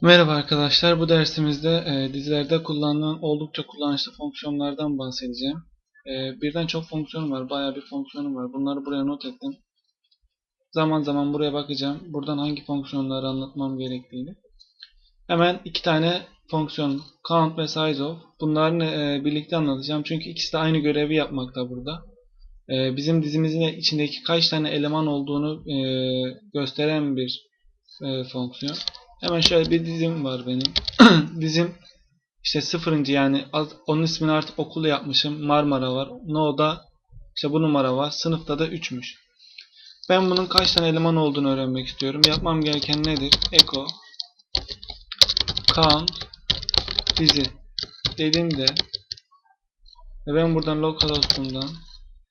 Merhaba arkadaşlar. Bu dersimizde e, dizilerde kullanılan oldukça kullanışlı fonksiyonlardan bahsedeceğim. E, birden çok fonksiyon var. Bayağı bir fonksiyonum var. Bunları buraya not ettim. Zaman zaman buraya bakacağım. Buradan hangi fonksiyonları anlatmam gerektiğini. Hemen iki tane fonksiyon count ve sizeof. Bunların e, birlikte anlatacağım. Çünkü ikisi de aynı görevi yapmakta burada. E, bizim dizimizin içindeki kaç tane eleman olduğunu e, gösteren bir e, fonksiyon. Hemen şöyle bir dizim var benim. dizim işte sıfırıncı yani onun ismini artık okul yapmışım. Marmara var. No'da işte bu numara var. Sınıfta da 3'müş. Ben bunun kaç tane eleman olduğunu öğrenmek istiyorum. Yapmam gereken nedir? Echo count dizi dediğimde ve ben buradan localhost'umdan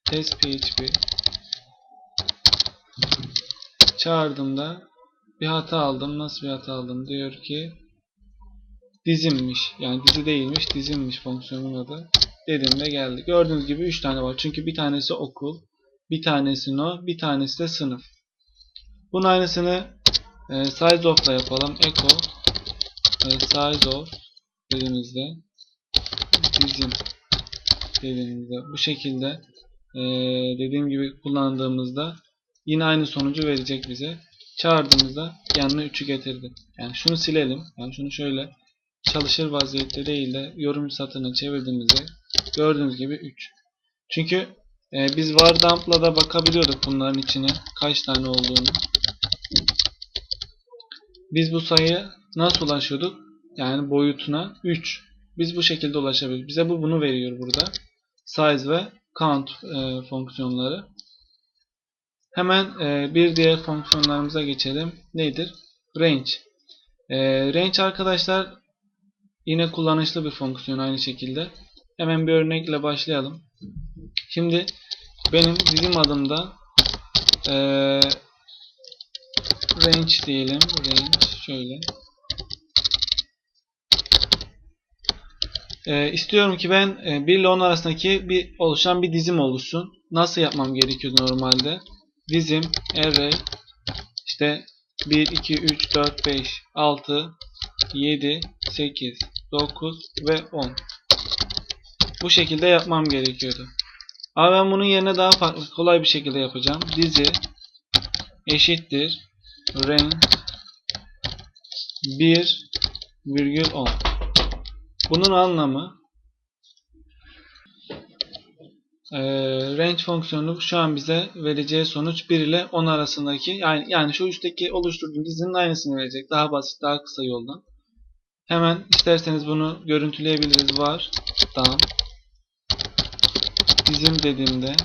test php çağırdığımda bir hata aldım. Nasıl bir hata aldım? Diyor ki dizimmiş. Yani dizi değilmiş, dizimmiş fonksiyonun adı. Dedim ve geldi. Gördüğünüz gibi 3 tane var. Çünkü bir tanesi okul, bir tanesi no, bir tanesi de sınıf. Bunun aynısını e, size of ile yapalım. Echo e, size of dediğimizde dizim dediğimizde bu şekilde e, dediğim gibi kullandığımızda yine aynı sonucu verecek bize çağırdığımızda yanına 3'ü getirdi. Yani şunu silelim. Yani şunu şöyle çalışır vaziyette değil de yorum satırına çevirdiğimizde gördüğünüz gibi 3. Çünkü e, biz var dump'la da bakabiliyorduk bunların içine kaç tane olduğunu. Biz bu sayıya nasıl ulaşıyorduk? Yani boyutuna 3. Biz bu şekilde ulaşabiliyoruz. Bize bu bunu veriyor burada. Size ve count e, fonksiyonları. Hemen e, bir diğer fonksiyonlarımıza geçelim. Nedir? Range. E, range arkadaşlar yine kullanışlı bir fonksiyon aynı şekilde. Hemen bir örnekle başlayalım. Şimdi benim dizim adımda e, range diyelim. Range şöyle. E, istiyorum ki ben e, 1 ile 10 arasındaki bir oluşan bir dizim oluşsun. Nasıl yapmam gerekiyor normalde? Dizim array işte 1 2 3 4 5 6 7 8 9 ve 10 bu şekilde yapmam gerekiyordu. Ama ben bunun yerine daha farklı kolay bir şekilde yapacağım. Dizi eşittir range 1 virgül 10 bunun anlamı e, range fonksiyonu şu an bize vereceği sonuç 1 ile 10 arasındaki yani yani şu üstteki oluşturduğum dizinin aynısını verecek. Daha basit, daha kısa yoldan. Hemen isterseniz bunu görüntüleyebiliriz. Var tam dizim dediğimde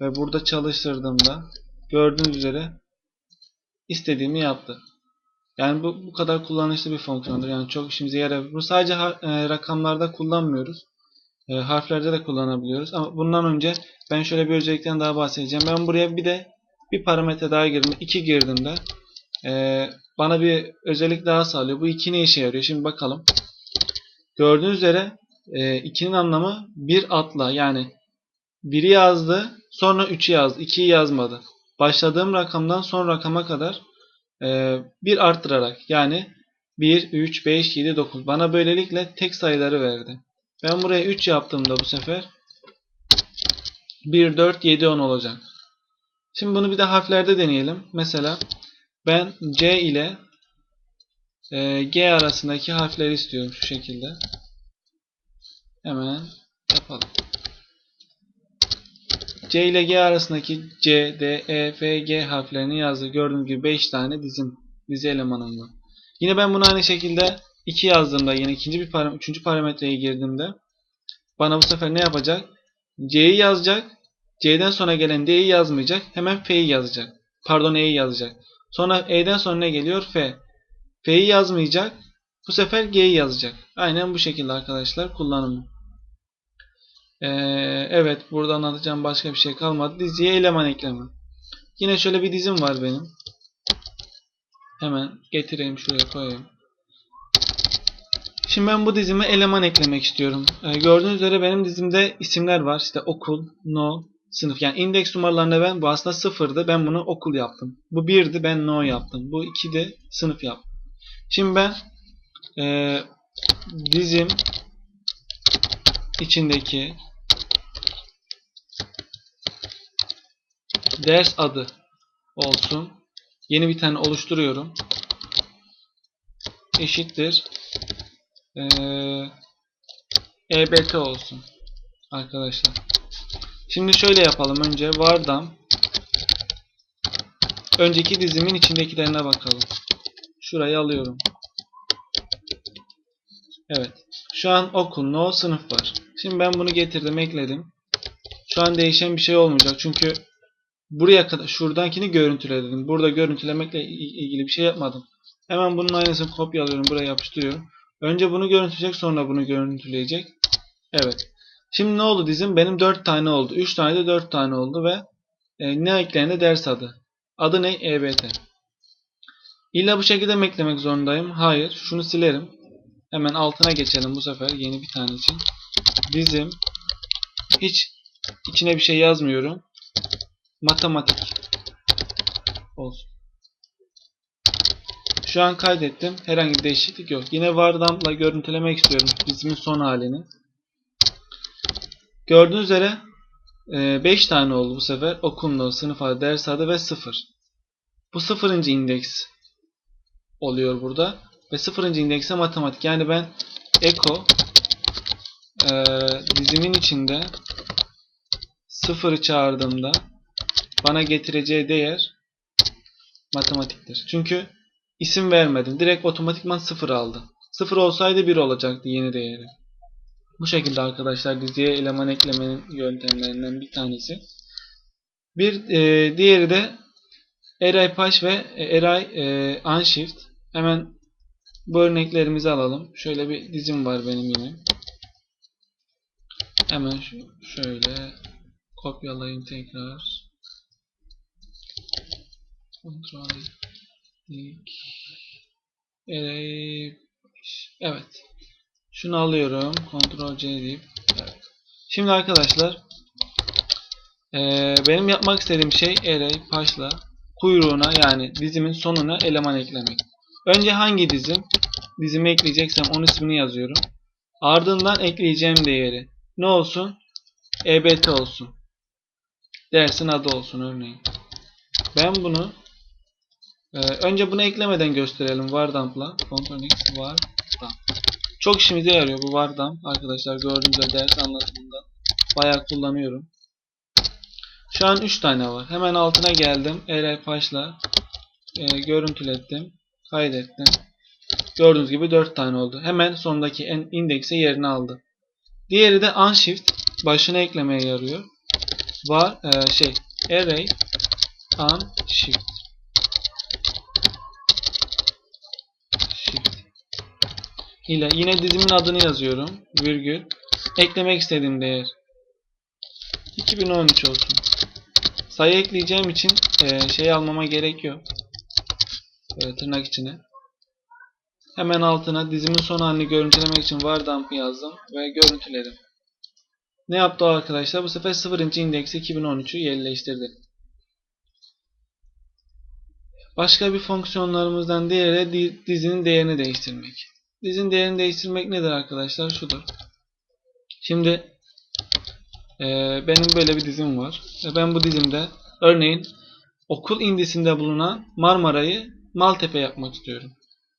ve burada çalıştırdığımda gördüğünüz üzere istediğimi yaptı. Yani bu, bu kadar kullanışlı bir fonksiyondur. Yani çok işimize yarar. Bu sadece e, rakamlarda kullanmıyoruz. E, harflerde de kullanabiliyoruz. Ama bundan önce ben şöyle bir özellikten daha bahsedeceğim. Ben buraya bir de bir parametre daha girdim. 2 girdiğimde e, bana bir özellik daha sağlıyor. Bu 2 ne işe yarıyor? Şimdi bakalım. Gördüğünüz üzere 2'nin anlamı bir atla yani 1'i yazdı sonra 3'ü yazdı. 2'yi yazmadı. Başladığım rakamdan son rakama kadar e, bir arttırarak yani 1, 3, 5, 7, 9 bana böylelikle tek sayıları verdi. Ben buraya 3 yaptığımda bu sefer 1, 4, 7, 10 olacak. Şimdi bunu bir de harflerde deneyelim. Mesela ben C ile e, G arasındaki harfleri istiyorum şu şekilde. Hemen yapalım. C ile G arasındaki C, D, E, F, G harflerini yazdı. Gördüğünüz gibi 5 tane dizim, dizi elemanım var. Yine ben bunu aynı şekilde 2 yazdığımda yine ikinci bir param üçüncü parametreye girdiğimde bana bu sefer ne yapacak? C'yi yazacak. C'den sonra gelen D'yi yazmayacak. Hemen F'yi yazacak. Pardon E'yi yazacak. Sonra E'den sonra ne geliyor? F. F'yi yazmayacak. Bu sefer G'yi yazacak. Aynen bu şekilde arkadaşlar kullanımı. Ee, evet burada anlatacağım başka bir şey kalmadı. Diziye eleman ekleme. Yine şöyle bir dizim var benim. Hemen getireyim şuraya koyayım. Şimdi ben bu dizime eleman eklemek istiyorum. Ee, gördüğünüz üzere benim dizimde isimler var. İşte okul, no, sınıf. Yani indeks numaralarında ben bu aslında sıfırdı. Ben bunu okul yaptım. Bu birdi ben no yaptım. Bu iki de sınıf yaptım. Şimdi ben e, dizim içindeki ders adı olsun. Yeni bir tane oluşturuyorum. Eşittir. Ee, EBT olsun. Arkadaşlar. Şimdi şöyle yapalım. Önce vardan önceki dizimin içindekilerine bakalım. Şurayı alıyorum. Evet. Şu an okul, no sınıf var. Şimdi ben bunu getirdim, ekledim. Şu an değişen bir şey olmayacak. Çünkü buraya kadar şuradakini görüntüledim. Burada görüntülemekle il- ilgili bir şey yapmadım. Hemen bunun aynısını kopyalıyorum, buraya yapıştırıyorum. Önce bunu görüntüleyecek, sonra bunu görüntüleyecek. Evet. Şimdi ne oldu dizim? Benim 4 tane oldu. 3 tane de 4 tane oldu ve e, ne eklendi? Ders adı. Adı ne? EBT. İlla bu şekilde mi eklemek zorundayım? Hayır. Şunu silerim. Hemen altına geçelim bu sefer yeni bir tane için. Dizim hiç içine bir şey yazmıyorum. Matematik olsun. Şu an kaydettim. Herhangi bir değişiklik yok. Yine vardampla görüntülemek istiyorum dizimin son halini. Gördüğünüz üzere 5 tane oldu bu sefer. Okundu, sınıf adı, ders adı ve 0. Bu sıfırıncı indeks oluyor burada. Ve sıfırıncı indekse matematik. Yani ben eko e, dizimin içinde sıfırı çağırdığımda bana getireceği değer matematiktir. Çünkü isim vermedim. Direkt otomatikman sıfır aldı. Sıfır olsaydı bir olacaktı yeni değeri. Bu şekilde arkadaşlar diziye eleman eklemenin yöntemlerinden bir tanesi. Bir e, diğeri de Eray Paş ve Eray e, Unshift. Hemen bu örneklerimizi alalım. Şöyle bir dizim var benim yine. Hemen şu- şöyle kopyalayayım tekrar. Kontrol Eray Paş. Evet. Şunu alıyorum. Ctrl C deyip. Evet. Şimdi arkadaşlar eee, benim yapmak istediğim şey array paşla kuyruğuna yani dizimin sonuna eleman eklemek. Önce hangi dizim? Dizimi ekleyeceksem onun ismini yazıyorum. Ardından ekleyeceğim değeri. Ne olsun? EBT olsun. Dersin adı olsun örneğin. Ben bunu eee, önce bunu eklemeden gösterelim. Vardamp'la. Ctrl X var. Çok işimize yarıyor bu Vardam. Arkadaşlar gördüğünüz üzere ders anlatımında bayağı kullanıyorum. Şu an 3 tane var. Hemen altına geldim. Paş'la e, görüntülettim. Kaydettim. Gördüğünüz gibi 4 tane oldu. Hemen sondaki en indekse yerini aldı. Diğeri de unshift başına eklemeye yarıyor. Var e, şey array unshift shift ile yine dizimin adını yazıyorum. Virgül. Eklemek istediğim değer. 2013 olsun. Sayı ekleyeceğim için e, şey almama gerek yok. Böyle tırnak içine. Hemen altına dizimin son halini görüntülemek için var dump yazdım ve görüntüledim. Ne yaptı o arkadaşlar? Bu sefer 0. indeksi 2013'ü yerleştirdi. Başka bir fonksiyonlarımızdan diğeri dizinin değerini değiştirmek. Dizin değerini değiştirmek nedir arkadaşlar? Şudur. Şimdi eee, benim böyle bir dizim var. Ve ben bu dizimde örneğin okul indisinde bulunan Marmara'yı Maltepe yapmak istiyorum.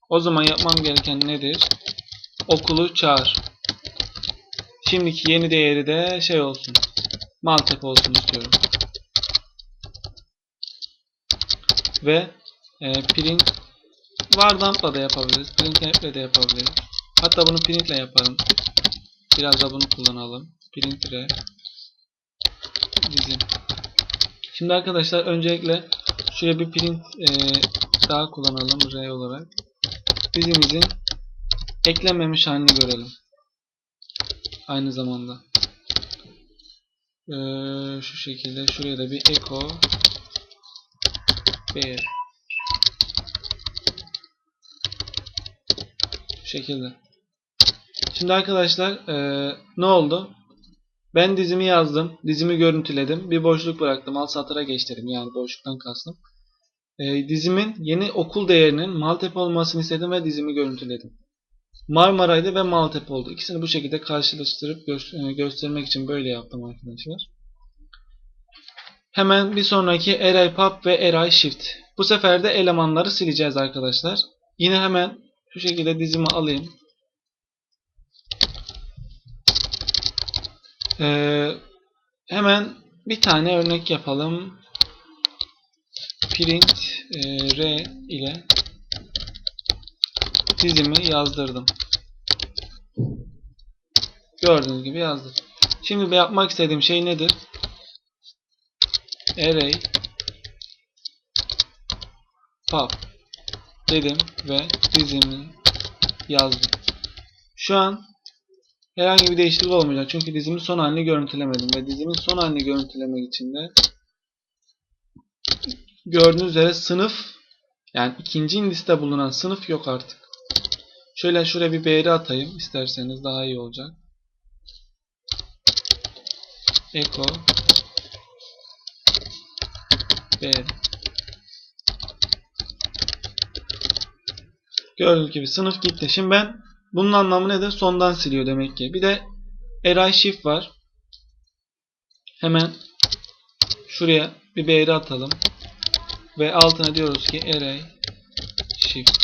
O zaman yapmam gereken nedir? Okulu çağır. Şimdiki yeni değeri de şey olsun. Maltepe olsun istiyorum. Ve e, print Vardamp'la da yapabiliriz. Printf'le de yapabiliriz. Hatta bunu printle yaparım. Biraz da bunu kullanalım. Print re dizim. Şimdi arkadaşlar öncelikle şuraya bir print e, daha kullanalım r olarak. Dizimizin eklenmemiş halini görelim. Aynı zamanda. Ee, şu şekilde şuraya da bir echo bear şekilde. Şimdi arkadaşlar eee, ne oldu? Ben dizimi yazdım. Dizimi görüntüledim. Bir boşluk bıraktım. Alt satıra geçtim. Yani boşluktan kastım. Eee, dizimin yeni okul değerinin Maltepe olmasını istedim ve dizimi görüntüledim. Marmaray'dı ve Maltepe oldu. İkisini bu şekilde karşılaştırıp gö- e, göstermek için böyle yaptım arkadaşlar. Hemen bir sonraki Eray Pub ve Eray Shift. Bu sefer de elemanları sileceğiz arkadaşlar. Yine hemen şu şekilde dizimi alayım. Ee, hemen bir tane örnek yapalım. Print e, R ile dizimi yazdırdım. Gördüğünüz gibi yazdım. Şimdi yapmak istediğim şey nedir? Array pub dedim ve dizimi yazdım. Şu an herhangi bir değişiklik olmayacak. Çünkü dizimin son halini görüntülemedim ve dizimin son halini görüntülemek için de gördüğünüz üzere sınıf yani ikinci indiste bulunan sınıf yok artık. Şöyle şuraya bir beğeni atayım isterseniz daha iyi olacak. Echo beğeni. Gördüğünüz gibi sınıf gitti. Şimdi ben bunun anlamı nedir? Sondan siliyor demek ki. Bir de array shift var. Hemen şuraya bir beğeni atalım. Ve altına diyoruz ki array shift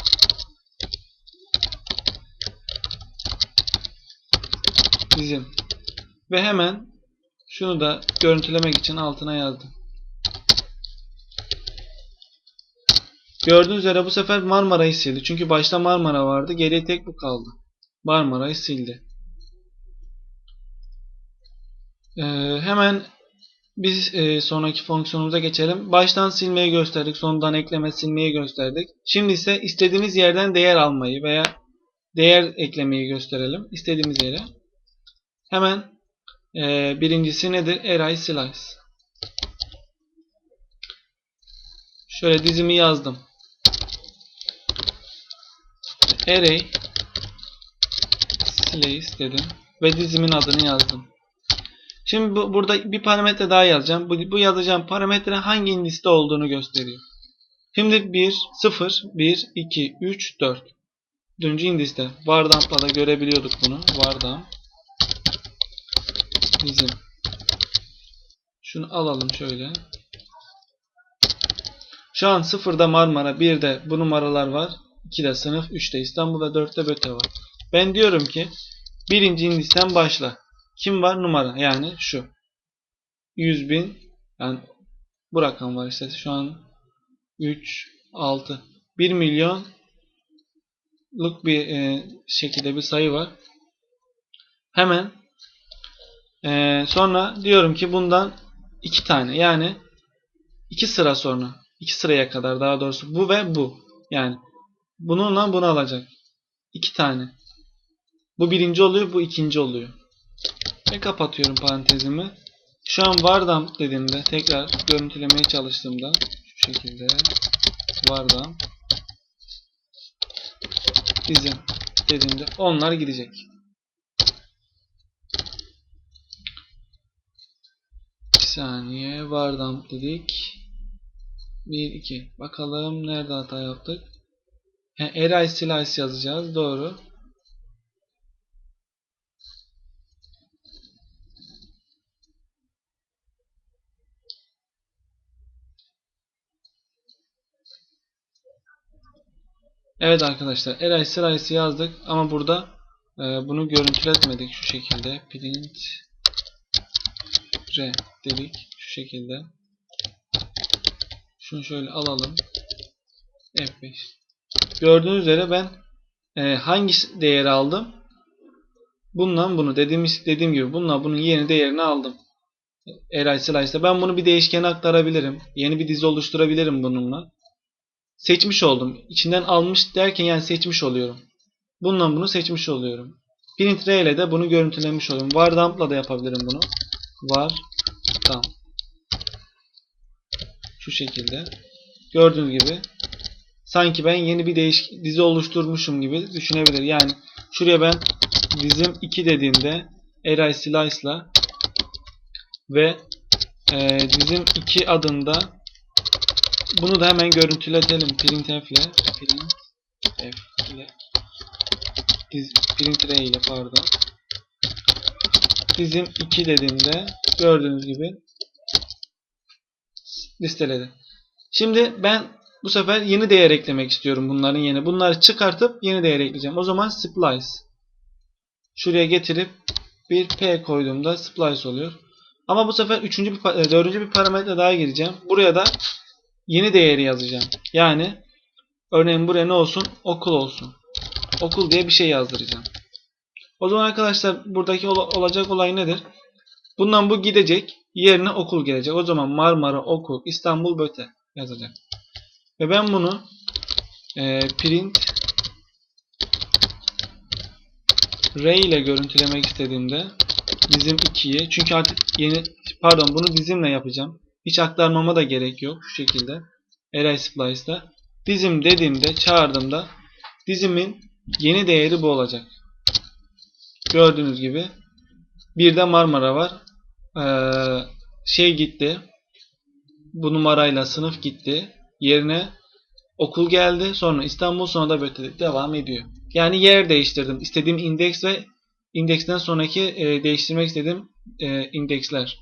dizim. Ve hemen şunu da görüntülemek için altına yazdım. Gördüğünüz üzere bu sefer Marmara'yı sildi. Çünkü başta Marmara vardı. Geriye tek bu kaldı. Marmara'yı sildi. Ee, hemen biz e, sonraki fonksiyonumuza geçelim. Baştan silmeyi gösterdik. Sondan ekleme silmeyi gösterdik. Şimdi ise istediğimiz yerden değer almayı veya değer eklemeyi gösterelim. İstediğimiz yere. Hemen e, birincisi nedir? Array slice. Şöyle dizimi yazdım. Array slice dedim ve dizimin adını yazdım. Şimdi bu, burada bir parametre daha yazacağım. Bu, bu yazacağım parametre hangi indiste olduğunu gösteriyor. Şimdi 1, 0, 1, 2, 3, 4. Dördüncü indiste. Vardamp'la da görebiliyorduk bunu. Vardamp. Bizim. Şunu alalım şöyle. Şu an 0'da Marmara, 1'de bu numaralar var. 2'de sınıf, 3'te İstanbul ve 4'te Böte var. Ben diyorum ki birinci indisten başla. Kim var? Numara. Yani şu. 100 bin. Yani bu rakam var işte. Şu an 3, 6. 1 milyonluk bir e, şekilde bir sayı var. Hemen e, sonra diyorum ki bundan iki tane. Yani iki sıra sonra. iki sıraya kadar daha doğrusu. Bu ve bu. Yani bununla bunu alacak. İki tane. Bu birinci oluyor. Bu ikinci oluyor. Ve kapatıyorum parantezimi. Şu an vardam dediğimde tekrar görüntülemeye çalıştığımda şu şekilde vardam dizim dediğimde onlar gidecek. Bir saniye vardam dedik. 1 2 bakalım nerede hata yaptık? He, slice yazacağız. Doğru. Evet arkadaşlar Eray sırayısı yazdık ama burada e, bunu görüntületmedik şu şekilde print r dedik şu şekilde şunu şöyle alalım F5 gördüğünüz üzere ben e, hangi değeri aldım bundan bunu dediğimiz dediğim gibi bununla bunun yeni değerini aldım Eray slice'da ben bunu bir değişkene aktarabilirim yeni bir dizi oluşturabilirim bununla seçmiş oldum. İçinden almış derken yani seçmiş oluyorum. Bununla bunu seçmiş oluyorum. Print R ile de bunu görüntülemiş oluyorum. Var dump'la da yapabilirim bunu. Var dump. Şu şekilde. Gördüğünüz gibi sanki ben yeni bir değiş dizi oluşturmuşum gibi düşünebilir. Yani şuraya ben dizim 2 dediğimde array slice'la ve e, dizim 2 adında bunu da hemen görüntületelim. Printf ile printf ile diz, ile pardon. Dizim 2 dediğimde gördüğünüz gibi listeledi. Şimdi ben bu sefer yeni değer eklemek istiyorum bunların yerine. Bunları çıkartıp yeni değer ekleyeceğim. O zaman splice. Şuraya getirip bir p koyduğumda splice oluyor. Ama bu sefer üçüncü bir, e, dördüncü bir parametre daha gireceğim. Buraya da yeni değeri yazacağım. Yani örneğin buraya ne olsun? Okul olsun. Okul diye bir şey yazdıracağım. O zaman arkadaşlar buradaki ola- olacak olay nedir? Bundan bu gidecek. Yerine okul gelecek. O zaman Marmara Okul İstanbul Böte yazacak. Ve ben bunu e, print ray ile görüntülemek istediğimde dizim 2'yi çünkü artık yeni pardon bunu dizimle yapacağım. Hiç aktarmama da gerek yok şu şekilde. Array splice'da dizim dediğimde çağırdığımda dizimin yeni değeri bu olacak. Gördüğünüz gibi bir de Marmara var. Ee, şey gitti. Bu numarayla sınıf gitti. Yerine okul geldi. Sonra İstanbul sonra da böyle devam ediyor. Yani yer değiştirdim. İstediğim indeks ve indeksten sonraki e, değiştirmek istediğim e, indeksler.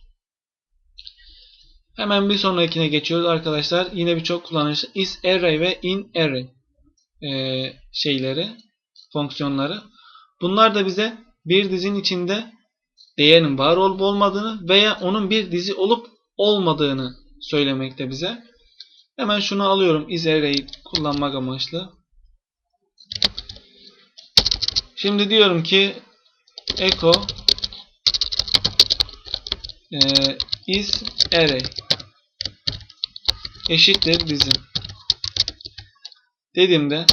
Hemen bir sonrakine geçiyoruz arkadaşlar. Yine birçok kullanışlı is array ve in array e, şeyleri, fonksiyonları. Bunlar da bize bir dizinin içinde değerin var olup olmadığını veya onun bir dizi olup olmadığını söylemekte bize. Hemen şunu alıyorum is array'i kullanmak amaçlı. Şimdi diyorum ki echo e, is array eşittir dizim. Dediğimde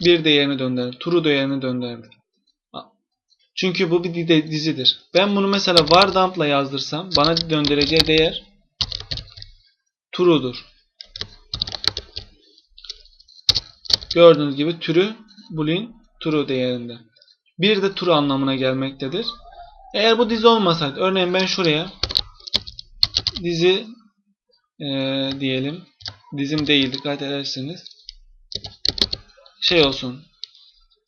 bir değerini döndürür. True değerini döndürür. Çünkü bu bir di- dizidir. Ben bunu mesela var dump'la yazdırsam bana döndüreceği değer true'dur. Gördüğünüz gibi türü boolean true değerinde. Bir de true anlamına gelmektedir. Eğer bu dizi olmasaydı örneğin ben şuraya dizi eee, diyelim dizim değil dikkat ederseniz şey olsun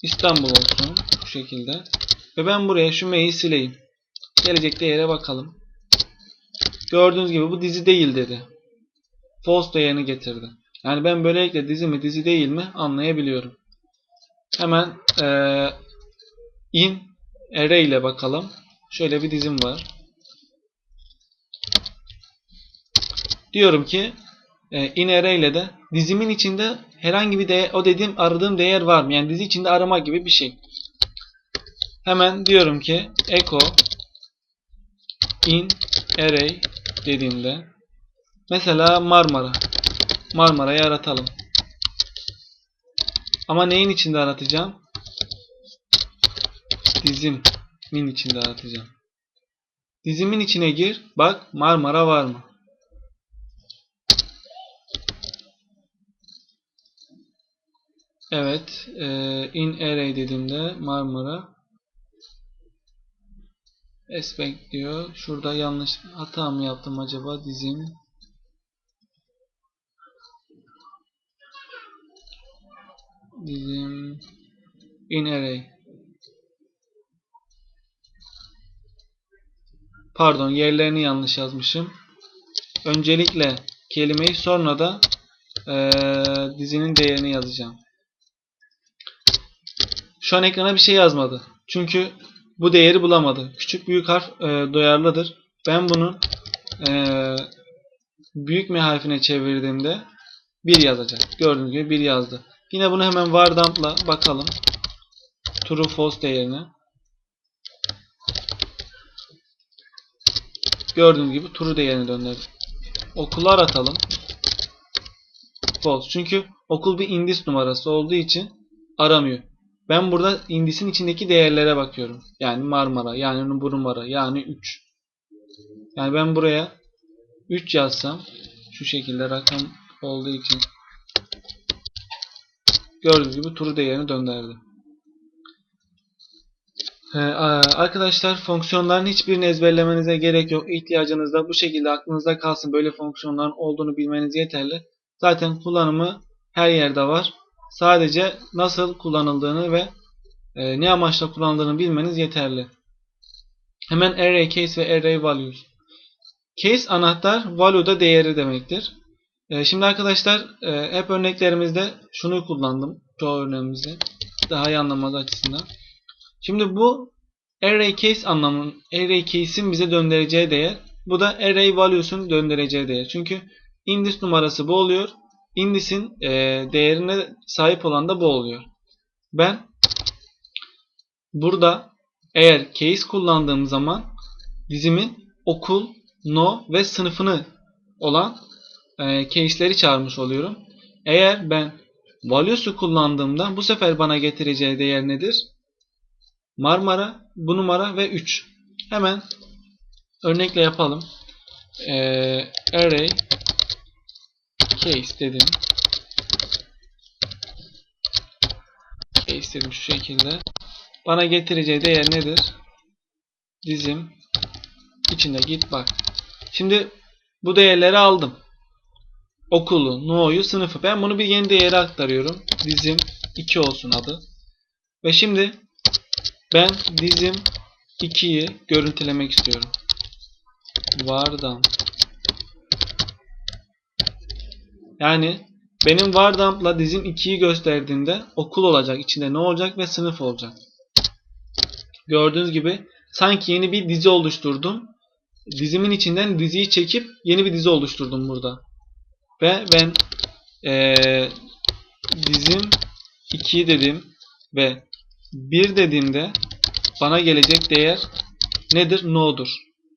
İstanbul olsun bu şekilde ve ben buraya şu M'yi sileyim. Gelecek değere bakalım. Gördüğünüz gibi bu dizi değil dedi. False değerini getirdi. Yani ben böylelikle dizi mi dizi değil mi anlayabiliyorum. Hemen eee in array ile bakalım. Şöyle bir dizim var. Diyorum ki e, in array ile de dizimin içinde herhangi bir değer, o dediğim aradığım değer var mı? Yani dizi içinde arama gibi bir şey. Hemen diyorum ki echo in array dediğimde mesela Marmara Marmara'yı aratalım. Ama neyin içinde aratacağım? Dizimin içinde aratacağım. Dizimin içine gir. Bak Marmara var mı? Evet. E, in array dediğimde Marmara Aspect diyor. Şurada yanlış hata mı yaptım acaba? Dizim. Dizim. In array. Pardon yerlerini yanlış yazmışım. Öncelikle kelimeyi sonra da eee, dizinin değerini yazacağım. Şu an ekrana bir şey yazmadı. Çünkü bu değeri bulamadı. Küçük büyük harf e, duyarlıdır. Ben bunu e, büyük M harfine çevirdiğimde 1 yazacak. Gördüğünüz gibi 1 yazdı. Yine bunu hemen var dump'la bakalım. True false değerine. Gördüğünüz gibi true değerini döndürdü. Okulu aratalım. False. Çünkü okul bir indis numarası olduğu için aramıyor. Ben burada indisin içindeki değerlere bakıyorum. Yani Marmara, yani bu numara, yani 3. Yani ben buraya 3 yazsam şu şekilde rakam olduğu için gördüğünüz gibi true değerini döndürdü. Arkadaşlar fonksiyonların hiçbirini ezberlemenize gerek yok. İhtiyacınızda bu şekilde aklınızda kalsın. Böyle fonksiyonların olduğunu bilmeniz yeterli. Zaten kullanımı her yerde var. Sadece nasıl kullanıldığını ve e, ne amaçla kullanıldığını bilmeniz yeterli. Hemen array case ve array values. Case anahtar, value da değeri demektir. E, şimdi arkadaşlar e, hep örneklerimizde şunu kullandım. Çoğu örneğimizde. Daha iyi anlamanız açısından. Şimdi bu array case anlamının array case'in bize döndüreceği değer. Bu da array values'un döndüreceği değer. Çünkü indis numarası bu oluyor. Indis'in e, değerine sahip olan da bu oluyor. Ben burada eğer case kullandığım zaman dizimin okul, no ve sınıfını olan e, case'leri çağırmış oluyorum. Eğer ben values'u kullandığımda bu sefer bana getireceği değer nedir? Marmara, bu numara ve 3. Hemen örnekle yapalım. Ee, array case dedim. Case dedim şu şekilde. Bana getireceği değer nedir? Dizim içinde git bak. Şimdi bu değerleri aldım. Okulu, no'yu, sınıfı. Ben bunu bir yeni değere aktarıyorum. Dizim 2 olsun adı. Ve şimdi ben dizim 2'yi görüntülemek istiyorum. Vardan. Yani benim vardampla dizim 2'yi gösterdiğinde okul olacak. içinde ne olacak ve sınıf olacak. Gördüğünüz gibi sanki yeni bir dizi oluşturdum. Dizimin içinden diziyi çekip yeni bir dizi oluşturdum burada. Ve ben ee, dizim 2 dedim ve 1 dediğimde bana gelecek değer nedir? No'dur.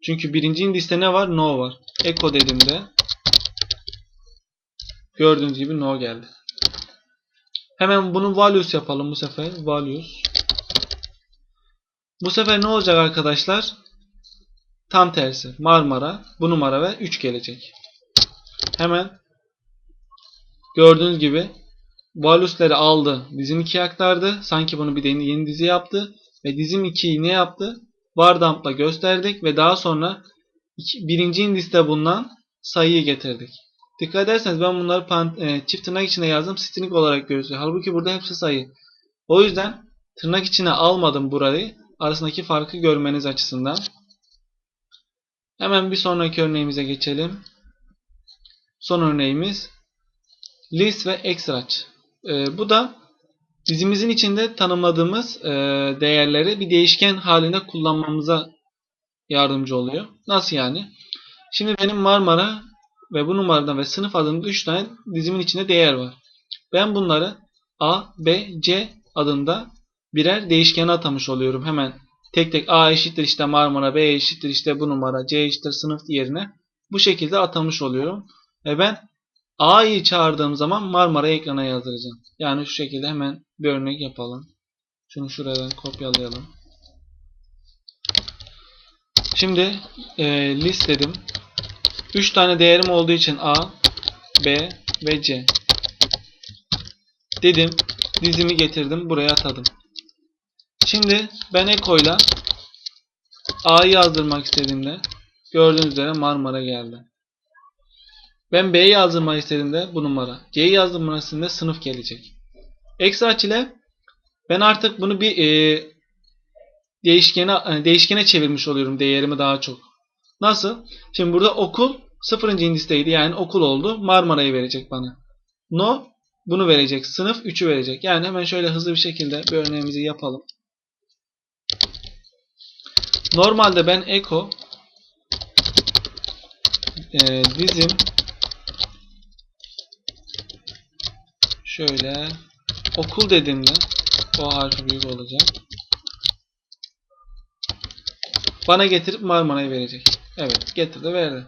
Çünkü birinci indiste ne var? No var. Echo dediğimde gördüğünüz gibi no geldi. Hemen bunu values yapalım bu sefer. Values. Bu sefer ne olacak arkadaşlar? Tam tersi. Marmara, bu numara ve 3 gelecek. Hemen gördüğünüz gibi values'leri aldı. Dizim 2'ye aktardı. Sanki bunu bir yeni, yeni dizi yaptı. Ve dizim 2'yi ne yaptı? Vardamp'la gösterdik ve daha sonra iki, birinci indiste bulunan sayıyı getirdik. Dikkat ederseniz ben bunları pan, e, çift tırnak içine yazdım. String olarak gözüküyor. Halbuki burada hepsi sayı. O yüzden tırnak içine almadım burayı. Arasındaki farkı görmeniz açısından. Hemen bir sonraki örneğimize geçelim. Son örneğimiz list ve extract. E, bu da dizimizin içinde tanımladığımız e, değerleri bir değişken halinde kullanmamıza yardımcı oluyor. Nasıl yani? Şimdi benim Marmara ve bu numaradan ve sınıf adında 3 tane dizimin içinde değer var. Ben bunları A, B, C adında birer değişkene atamış oluyorum. Hemen tek tek A eşittir işte Marmara, B eşittir işte bu numara, C eşittir sınıf yerine bu şekilde atamış oluyorum. Ve ben A'yı çağırdığım zaman Marmara'yı ekrana yazdıracağım. Yani şu şekilde hemen bir örnek yapalım. Şunu şuradan kopyalayalım. Şimdi e, list dedim. 3 tane değerim olduğu için A, B ve C. Dedim. Dizimi getirdim. Buraya atadım. Şimdi ben ekoyla A'yı yazdırmak istediğimde gördüğünüz üzere Marmara geldi. Ben B'yi yazdırmak istediğimde bu numara. C'yi yazdırmak istediğimde sınıf gelecek. Extract ile ben artık bunu bir e, değişkene e, değişkene çevirmiş oluyorum değerimi daha çok. Nasıl? Şimdi burada okul 0. indisteydi yani okul oldu. Marmara'yı verecek bana. No bunu verecek. Sınıf 3'ü verecek. Yani hemen şöyle hızlı bir şekilde bir örneğimizi yapalım. Normalde ben echo e, dizim şöyle okul dediğimde o harfi büyük olacak. Bana getirip Marmara'yı verecek. Evet getirdi verdi.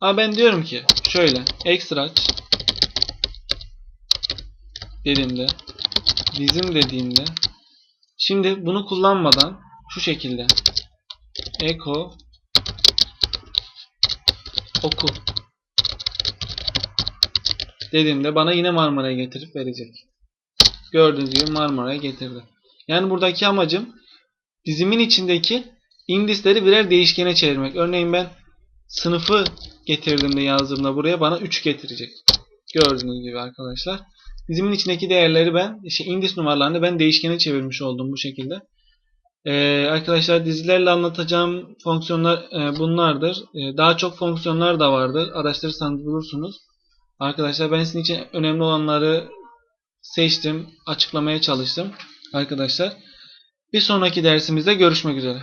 Ama ben diyorum ki şöyle extract dediğimde dizim dediğimde şimdi bunu kullanmadan şu şekilde echo okul dediğimde bana yine Marmara'yı getirip verecek. Gördüğünüz gibi Marmara'ya getirdi. Yani buradaki amacım dizimin içindeki indisleri birer değişkene çevirmek. Örneğin ben sınıfı getirdiğimde yazdığımda buraya bana 3 getirecek. Gördüğünüz gibi arkadaşlar. Dizimin içindeki değerleri ben, şey, indeks numaralarını ben değişkene çevirmiş oldum bu şekilde. Ee, arkadaşlar dizilerle anlatacağım fonksiyonlar e, bunlardır. E, daha çok fonksiyonlar da vardır. Araştırırsanız bulursunuz. Arkadaşlar ben sizin için önemli olanları seçtim, açıklamaya çalıştım. Arkadaşlar bir sonraki dersimizde görüşmek üzere.